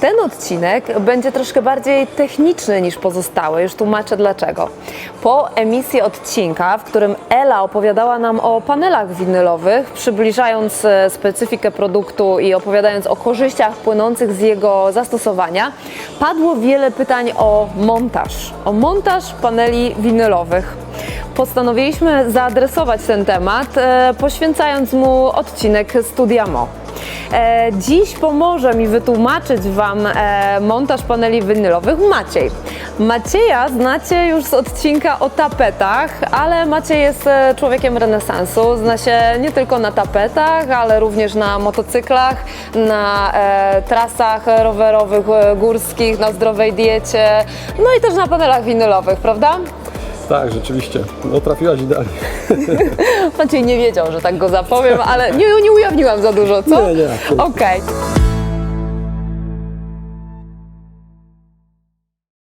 ten odcinek będzie troszkę bardziej techniczny niż pozostałe. Już tłumaczę dlaczego. Po emisji odcinka, w którym Ela opowiadała nam o panelach winylowych, przybliżając e, specyfikę produktu i opowiadając o korzyściach płynących z jego zastosowania, padło wiele pytań o montaż. O montaż paneli winylowych postanowiliśmy zaadresować ten temat, e, poświęcając mu odcinek Studia Mo. E, dziś pomoże mi wytłumaczyć Wam e, montaż paneli winylowych Maciej. Macieja znacie już z odcinka o tapetach, ale Maciej jest e, człowiekiem renesansu. Zna się nie tylko na tapetach, ale również na motocyklach, na trasach rowerowych, górskich, na zdrowej diecie, no i też na panelach winylowych, prawda? Tak, rzeczywiście. No trafiłaś idealnie. Maciej nie wiedział, że tak go zapowiem, ale nie, nie ujawniłam za dużo, co? Nie, nie. Okej.